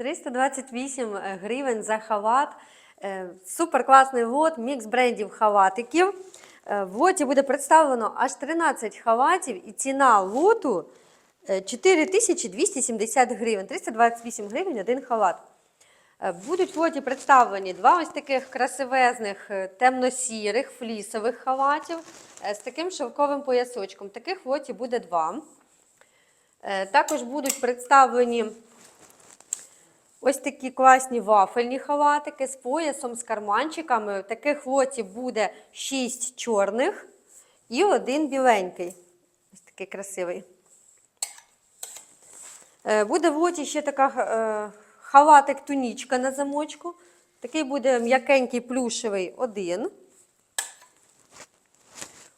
328 гривень за халат. Е, Супер класний лот, мікс брендів халатиків. Е, В лоті буде представлено аж 13 халатів і ціна лоту е, 4270 гривень. 328 гривень один халат. Е, Будуть в лоті представлені два ось таких красивезних е, темно-сірих флісових халатів е, з таким шовковим поясочком. Таких в лоті буде два. Е, Також будуть представлені ось такі класні вафельні халатики з поясом, з карманчиками. Таких в буде 6 чорних і один біленький. Ось такий красивий. Е, Буде в лоті ще така е, халатик тунічка на замочку. Такий буде м'якенький плюшевий один.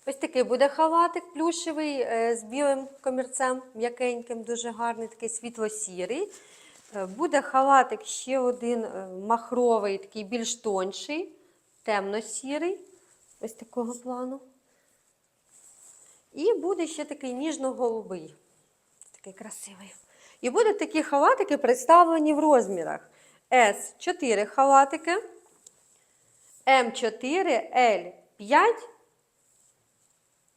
Ось такий буде халатик плюшевий е, з білим комірцем, м'якеньким, дуже гарний, такий світло-сірий. Буде халатик ще один е, махровий, такий більш тонший, темно-сірий, ось такого плану. І буде ще такий ніжно-голубий, такий красивий. І будуть такі халатики представлені в розмірах. С4 халатики, М4, Л5,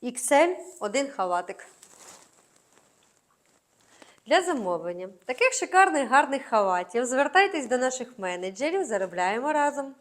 XL один халатик. Для замовлення таких шикарних гарних халатів звертайтесь до наших менеджерів, заробляємо разом.